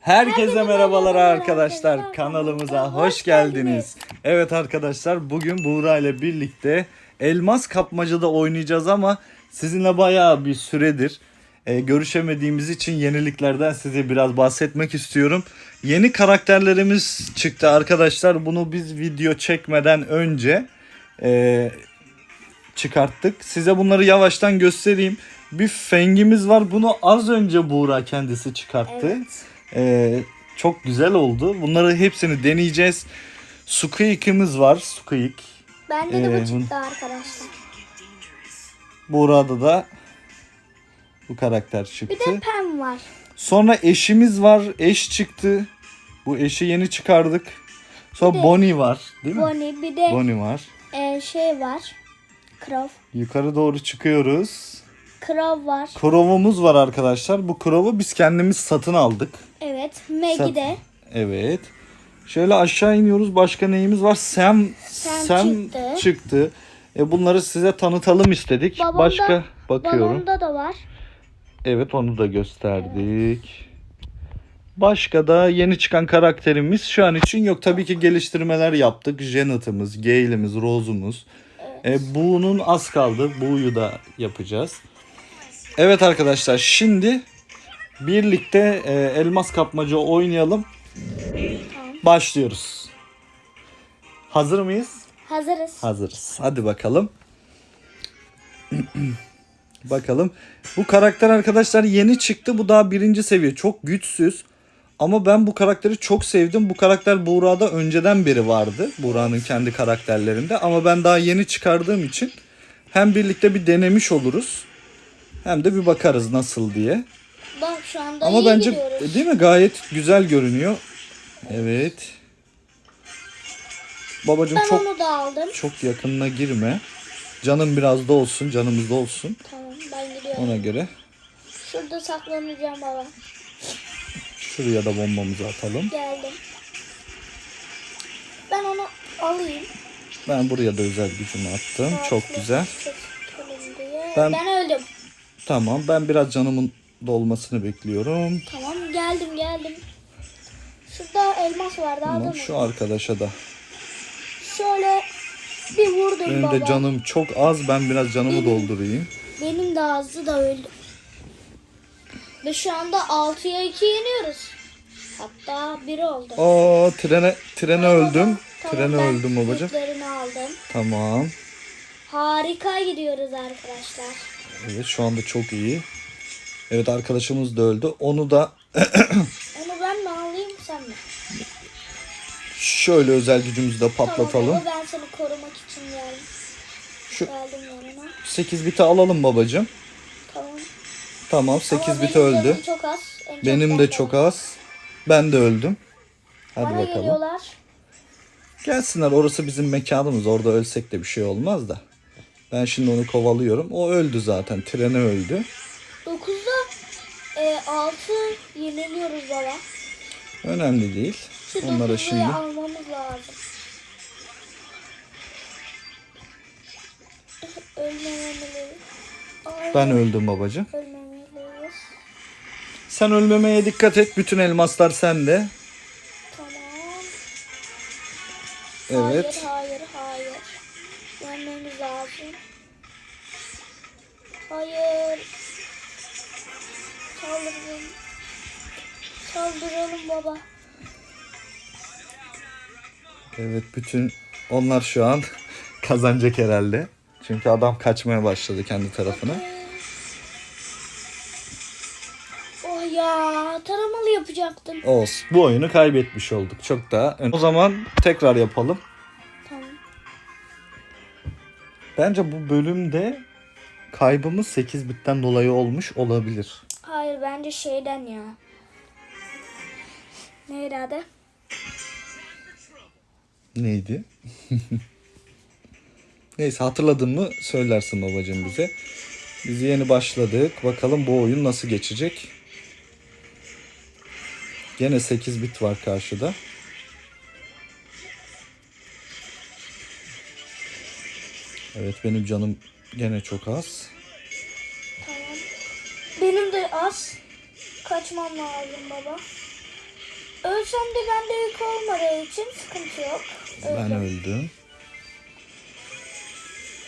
Herkese merhabalar arkadaşlar. Kanalımıza Hoş hoş geldiniz. Evet arkadaşlar bugün Buğra ile birlikte elmas kapmacada oynayacağız ama sizinle bayağı bir süredir e, görüşemediğimiz için yeniliklerden size biraz bahsetmek istiyorum. Yeni karakterlerimiz çıktı arkadaşlar. Bunu biz video çekmeden önce e, çıkarttık. Size bunları yavaştan göstereyim. Bir fengimiz var. Bunu az önce Buğra kendisi çıkarttı. Evet. Ee, çok güzel oldu. Bunları hepsini deneyeceğiz. Squeak'imiz var. Squeak. Bende de Ee, bu çıktı arkadaşlar. Burada da bu karakter Bir çıktı. de Pem var. Sonra eşimiz var. Eş çıktı. Bu eşi yeni çıkardık. Sonra Bir de- Bonnie var. Değil mi? Bonnie bir de Bonnie var. e, şey var. Crow. Yukarı doğru çıkıyoruz. Crow var. Crow'umuz var arkadaşlar. Bu Crow'u biz kendimiz satın aldık. Evet. Maggie de. Evet. Şöyle aşağı iniyoruz. Başka neyimiz var? Sam, Sam çıktı. çıktı. E bunları size tanıtalım istedik. Babamda- Başka bakıyorum. Balonda da var. Evet onu da gösterdik. Başka da yeni çıkan karakterimiz şu an için yok. Tabii ki geliştirmeler yaptık. Janet'ımız, Gale'imiz, Rose'umuz. E, Bu'nun az kaldı. Bu'yu da yapacağız. Evet arkadaşlar şimdi birlikte e, elmas kapmaca oynayalım. Başlıyoruz. Hazır mıyız? Hazırız. Hazırız. Hadi bakalım. bakalım. Bu karakter arkadaşlar yeni çıktı. Bu daha birinci seviye. Çok güçsüz. Ama ben bu karakteri çok sevdim. Bu karakter Buğra'da önceden beri vardı. Buğra'nın kendi karakterlerinde. Ama ben daha yeni çıkardığım için hem birlikte bir denemiş oluruz. Hem de bir bakarız nasıl diye. Bak şu anda Ama iyi bence gidiyoruz. değil mi gayet güzel görünüyor. Evet. Babacım Ben çok onu da aldım. çok yakınına girme. Canım biraz da olsun, canımız da olsun. Tamam ben gidiyorum. Ona göre Şurada saklanacağım baba. şuraya da bombamızı atalım. Geldim. Ben onu alayım. Ben buraya da özel gücümü attım. Çok Farklı güzel. çekelim diye. Ben- Ben... öldüm. Tamam, ben biraz canımın dolmasını bekliyorum. Tamam geldim geldim. Şurada elmas vardı Tamam, aldım. şu arkadaşa da. Şöyle bir vurdum Benim baba. de canım çok az. Ben biraz canımı doldurayım. Benim de azdı da öldü. Ve şu anda 6'ya 2 yeniyoruz. Hatta 1 oldu. Aa, trene trene öldüm. Tamam, Trene ben öldüm yüklerini aldım. Tamam. Harika gidiyoruz arkadaşlar. Evet, şu anda çok iyi. Evet, arkadaşımız da öldü. Onu da Onu ben mi alayım sen mi? şöyle özel gücümüzü de patlatalım. Tamam baba, ben seni korumak için geldim. Şu Geldim yanına. 8 biti alalım babacım. Tamam. Tamam 8 Ama bit benim öldü. canım çok az. En çok Benim de çok az. Ben de öldüm. Hadi Bana bakalım. geliyorlar. Gelsinler orası bizim mekanımız. Orada ölsek de bir şey olmaz da. Ben şimdi onu kovalıyorum. O öldü zaten. Trene öldü. 9'da e, 6 yeniliyoruz baba. Önemli değil. Şu Onlara 9'luyu şimdi almamız lazım. Ölmemeliyiz. Ben öldüm babacığım. Ölmemeliyiz. Sen ölmemeye dikkat et. Bütün elmaslar sende. Tamam. Evet. Hayır, hayır, Hayır. Saldırın. Saldıralım baba. Evet bütün onlar şu an kazanacak herhalde. Çünkü adam kaçmaya başladı kendi tarafına. Oh ya taramalı yapacaktım. Olsun. Bu oyunu kaybetmiş olduk. Çok daha. ön- O zaman tekrar yapalım. Tamam. Bence bu bölümde kaybımız 8 bitten dolayı olmuş olabilir. Hayır bence şeyden ya. Neydi adı? Neydi? Neyse hatırladın mı söylersin babacığım bize. Biz yeni başladık. Bakalım bu oyun nasıl geçecek. Gene 8 bit var karşıda. Evet benim canım gene çok az. Tamam. Benim de az. Kaçmam lazım baba. Ölsem de bende yük olmadığı için sıkıntı yok. Ben Öldüm. öldüm.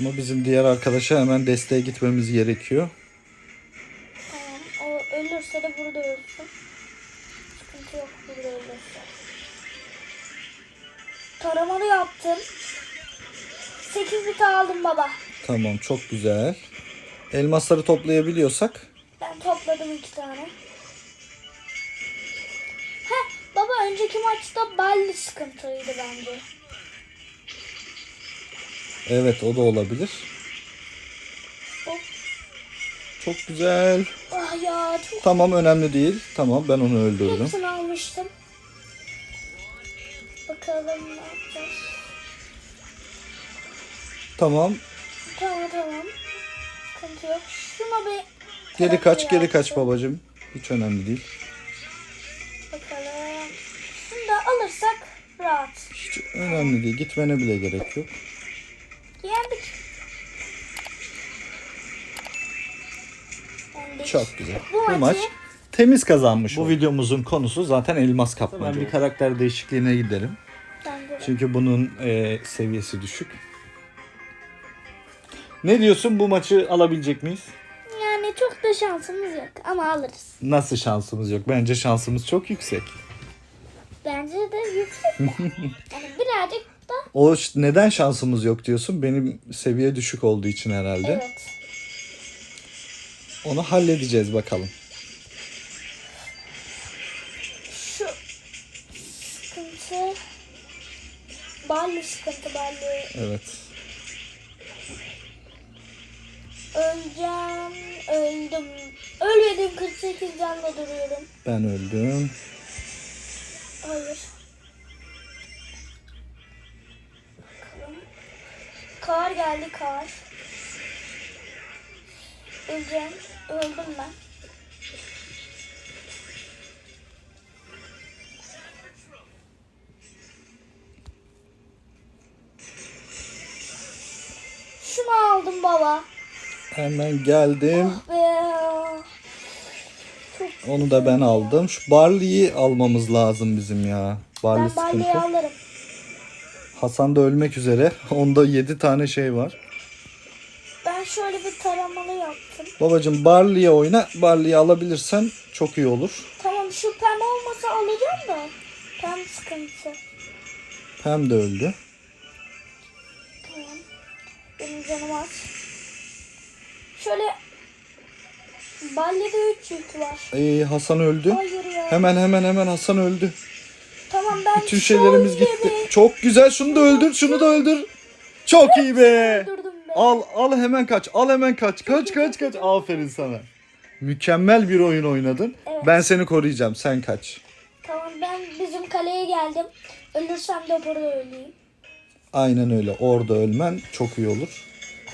Ama bizim diğer arkadaşa hemen desteğe gitmemiz gerekiyor. Tamam. O ölürse de burada ölsün. Sıkıntı yok burada ölürse. Taramalı yaptım. 8 bit aldım baba. Tamam çok güzel. Elmasları toplayabiliyorsak Ben topladım iki tane. Heh baba önceki maçta Balli sıkıntılıydı bence. evet o da olabilir. Hop. Çok güzel. Ah ya çok Tamam önemli değil. Tamam ben onu öldürdüm. hepsini almıştım. Bakalım ne yapacağız. Tamam. Tamam tamam. Sıkıntı yok. Şuna bir Geri kaç geri kaç babacım. Hiç önemli değil. Bakalım. Şunu da alırsak rahat. Hiç önemli değil. Gitmene bile gerek yok. Yendik. Çok güzel. Bu Bu maçı- maç temiz kazanmış. Bu videomuzun konusu zaten elmas kapmaca. Ben bir karakter değişikliğine giderim. Ben de- Çünkü bunun e, seviyesi düşük. Ne diyorsun bu maçı alabilecek miyiz? Yani çok da şansımız yok ama alırız. Nasıl şansımız yok? Bence şansımız çok yüksek. Bence de yüksek. yani birazcık da O neden şansımız yok diyorsun? Benim seviye düşük olduğu için herhalde. evet. Onu halledeceğiz bakalım. Şu sıkıntı Balli sıkıntı balli. Evet. Öleceğim. Öldüm. Ölmedim 48 canla duruyorum. Ben öldüm. Hayır. Bakalım. Kar geldi kar. Öleceğim. Öldüm ben. Şunu aldım baba. Hemen geldim. Çok Onu da ben aldım. Şu Barley'i almamız lazım bizim ya. Barley ben sıkıntı. alırım. Hasan da ölmek üzere. Onda 7 tane şey var. Ben şöyle bir taramalı yaptım. Babacım Barley'e oyna. Barley'i alabilirsen çok iyi olur. Tamam şu pem olmasa alacağım da. Pem sıkıntı. Pem de öldü. Balyede 3 yük var. Ee, Hasan öldü. Hayır ya. Hemen hemen hemen Hasan öldü. Tamam ben Bütün şeylerimiz gitti. yemeği Çok güzel. Şunu da öldür. Şunu da öldür. Çok iyi be. Al al hemen kaç. Al hemen kaç. Kaç kaç kaç. Aferin sana. Mükemmel bir oyun oynadın. Evet. Ben seni koruyacağım. Sen kaç. Tamam ben bizim kaleye geldim. Ölürsem de burada öleyim. Aynen öyle. Orada ölmen çok iyi olur.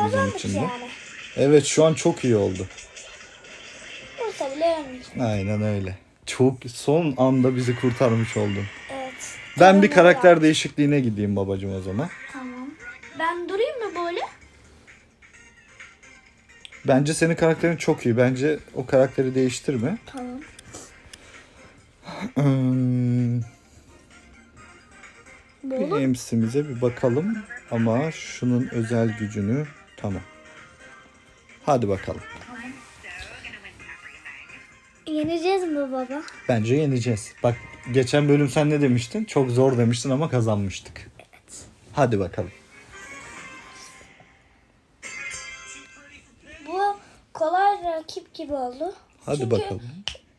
Bizim için de. yani. Evet şu an çok iyi oldu. Ölmeyeceğim. Aynen öyle. Çok son anda bizi kurtarmış oldun. Evet. Ben bir karakter değişikliğine gideyim babacım o zaman. Tamam. Ben durayım mı böyle? Bence senin karakterin çok iyi. Bence o karakteri değiştirme. Tamam. Hmm, bir emsimize bir bakalım. Ama şunun özel gücünü tamam. Hadi bakalım. Yeneceğiz mi baba? Bence yeneceğiz. Bak geçen bölüm sen ne demiştin? Çok zor demiştin ama kazanmıştık. Hadi bakalım. Bu kolay rakip gibi oldu. Hadi Çünkü, bakalım.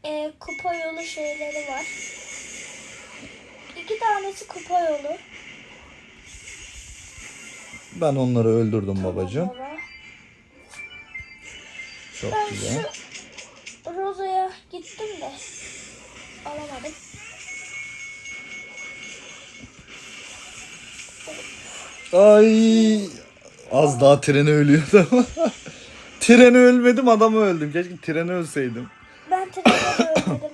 e, kupa yolu şeyleri var. İki tanesi kupa yolu. Ben onları öldürdüm babacığım. Baba. Çok Ben güzel. şu Roza'ya gittim de alamadım. Ay az daha treni ölüyordu ama. treni ölmedim adamı öldüm. Keşke treni ölseydim. Ben treni ölmedim.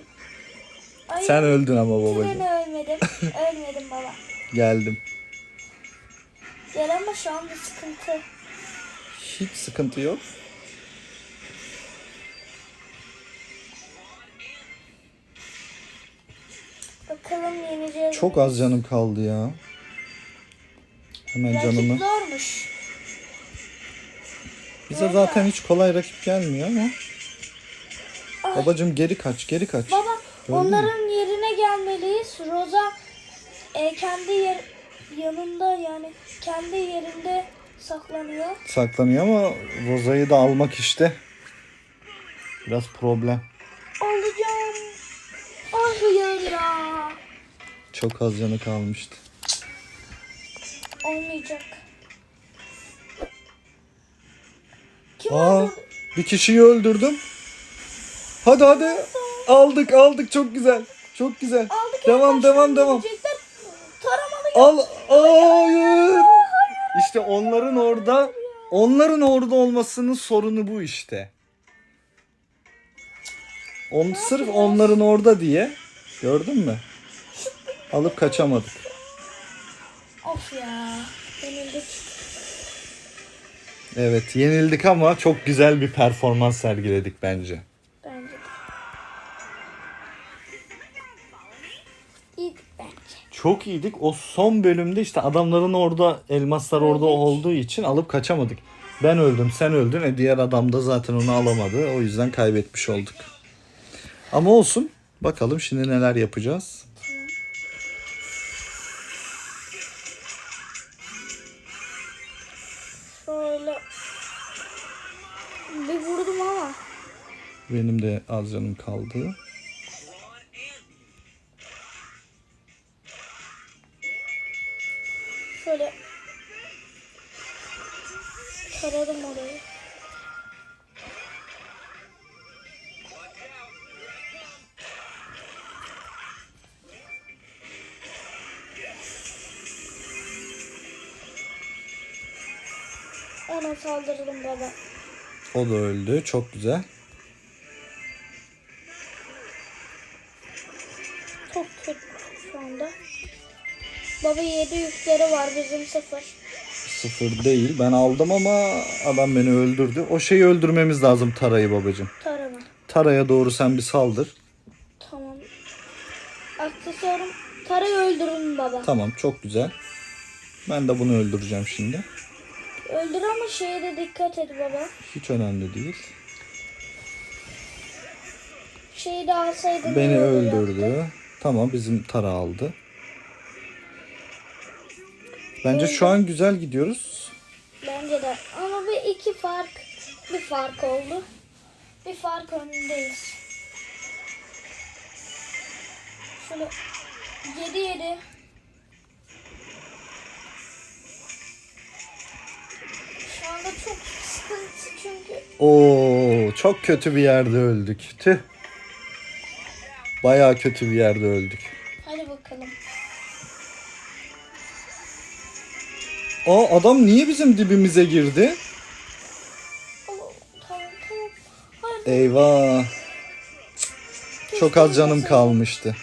Ay, Sen öldün ama babacığım. Treni ölmedim. Ölmedim baba. Geldim. Gel ama şu anda sıkıntı. Hiç sıkıntı yok. Bakalım yeneceğiz. Çok az canım kaldı ya. Hemen Rakip canımı. zormuş. Bize zaten hiç kolay rakip gelmiyor ama. Babacım geri kaç, geri kaç. Baba mü? onların yerine gelmeliyiz. Roza e, kendi yer, yanında yani kendi yerinde saklanıyor. Saklanıyor ama Roza'yı da almak işte. Biraz problem. Alacağım. Hayır ya. Çok az canı kalmıştı. Olmayacak. Kim Aa, öldürdü? bir kişiyi öldürdüm. Hadi hadi. Aldık aldık çok güzel. Çok güzel. Aldık devam devam devam. Al. Hayır. İşte onların orada onların orada olmasının sorunu bu işte. On, sırf onların orada diye gördün mü? Alıp kaçamadık. Of ya. Yenildik. Evet yenildik ama çok güzel bir performans sergiledik bence. Bence de. Bence. Çok iyiydik. O son bölümde işte adamların orada elmaslar orada Evet. olduğu için alıp kaçamadık. Ben öldüm, sen öldün. E diğer adam da zaten onu alamadı. O yüzden kaybetmiş olduk. Ama olsun. Bakalım şimdi neler yapacağız. Şöyle bir vurdum ama Benim de az canım kaldı. şöyle taradım orayı. Ona saldırdım baba. O da öldü. Çok güzel. Çok kötü şu anda. Baba 7 yükleri var bizim sıfır. Sıfır değil. Ben aldım ama adam beni öldürdü. O şeyi öldürmemiz lazım Tara'yı babacım. Tarama. Tara'ya doğru sen bir saldır. Tamam. Aksesuarım. Tarayı öldürün baba. Tamam çok güzel. Ben de bunu öldüreceğim şimdi. Öldür ama şeye de dikkat et baba. Hiç önemli değil. Şeyi de alsaydın. Beni iyi olacaktı. öldürdü. Tamam bizim Tara aldı. Bence şu an güzel gidiyoruz. Bence de. Ama bir iki fark. Bir fark oldu. Bir fark önündeyiz. Şöyle 7 7. anda çok sıkıntı çünkü Oo çok kötü bir yerde öldük. Tüh. Bayağı kötü bir yerde öldük. Hadi bakalım. Aa adam niye bizim dibimize girdi? Tamam tamam. tamam. Hadi. Eyvah. Çok az canım kalmıştı.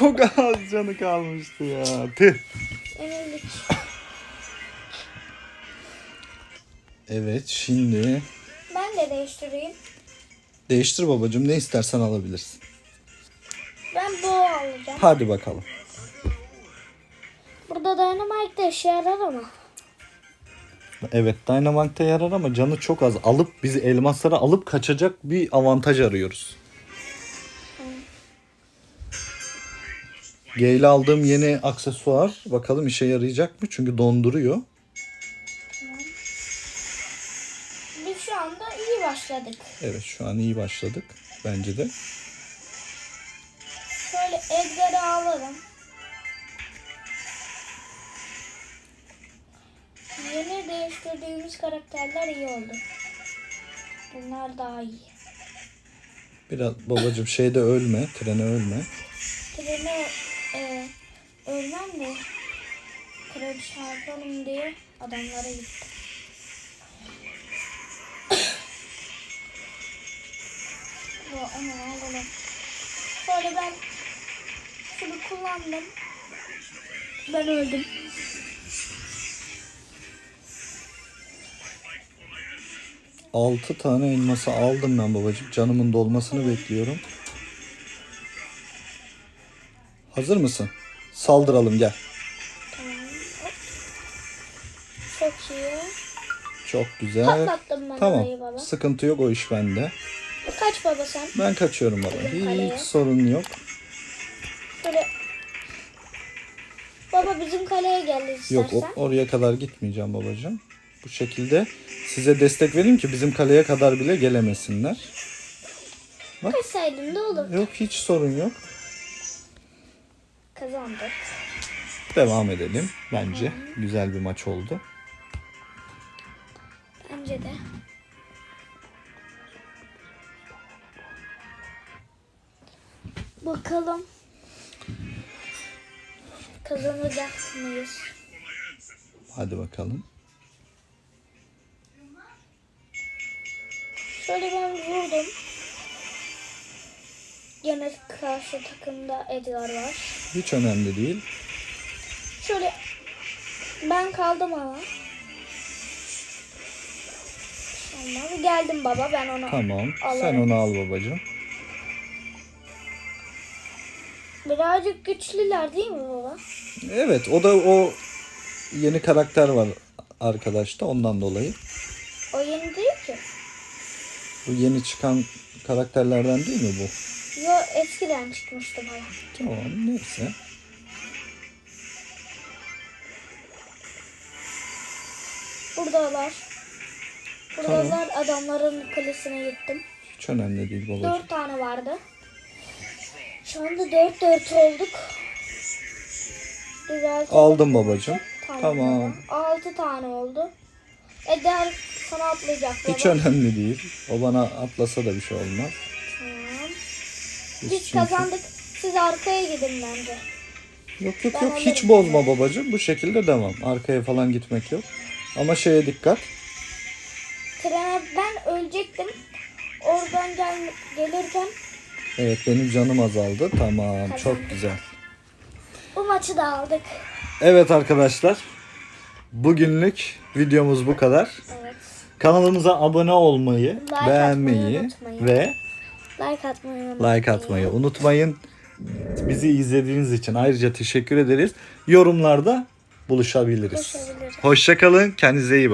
Çok az canı kalmıştı ya. Tüh. Evet şimdi Ben de değiştireyim. değiştir babacığım ne istersen alabilirsin. Ben bu alacağım. Hadi bakalım. Burada Dynamite de işe yarar ama. Evet Dynamite'de yarar ama canı çok az. Alıp bizi elmaslara alıp kaçacak bir avantaj arıyoruz. G ile aldığım yeni aksesuar bakalım işe yarayacak mı? Çünkü donduruyor. Biz şu anda iyi başladık. Evet şu an iyi başladık bence de. Şöyle Edgar'ı alalım. Yeni değiştirdiğimiz karakterler iyi oldu. Bunlar daha iyi. Biraz babacığım şeyde ölme, trene ölme. Trene e, ölmem de kredi çarpalım diye adamlara gittim. Bu onu alalım. Şöyle ben elmasını kullandım. Ben öldüm. Altı tane elması aldım ben babacığım. Canımın dolmasını bekliyorum. Hazır mısın? Saldıralım gel. Çok iyi. Çok güzel. Patlattım ben Tamam. orayı baba. Sıkıntı yok o iş bende. Kaç baba sen? Ben kaçıyorum baba. Bizim kaleye. Hiç sorun yok. Şöyle. Baba bizim kaleye geldi istersen. Yok o- oraya kadar gitmeyeceğim babacığım. Bu şekilde size destek vereyim ki bizim kaleye kadar bile gelemesinler. Kaçsaydın da olur. Yok hiç sorun yok. Kazandık. Devam edelim. Bence güzel bir maç oldu. Bence de. Bakalım. Kazanacak mıyız? Hadi bakalım. Şöyle ben vurdum. Gene karşı takımda Edgar var. Hiç önemli değil. Şöyle ben kaldım ama. Tamam geldim baba ben onu Tamam. Sen Alırım. onu al babacığım. Birazcık güçlüler değil mi baba? Evet o da o yeni karakter var arkadaşta ondan dolayı. O yeni değil ki. Bu yeni çıkan karakterlerden değil mi bu? Eskiden çıkmıştı bana. Tamam neyse. Buradalar. Buradalar adamların kalesine gittim. Hiç önemli değil babacığım. Dört tane vardı. Şu anda dört dört olduk. Güzel. Aldım babacığım. Tamam. Tamam. Altı tane oldu. Eder sana atlayacak baba. Hiç önemli değil. O bana atlasa da bir şey olmaz. Biz kazandık. Siz arkaya gidin bence. Yok yok Ben yok hiç bozma babacığım. Bu şekilde devam. Arkaya falan gitmek yok. Ama şeye dikkat. Trene ben ölecektim. Oradan gel gelirken Evet benim canım azaldı. Tamam Kazandık. çok güzel. bu maçı da aldık. Evet arkadaşlar. Bugünlük videomuz bu kadar. Evet. Kanalımıza abone olmayı, atmayı beğenmeyi ve Like atmayı unutmayın. like atmayı unutmayın. Bizi izlediğiniz için ayrıca teşekkür ederiz. Yorumlarda buluşabiliriz. Buluşabiliriz. Hoşçakalın. Kendinize iyi bakın.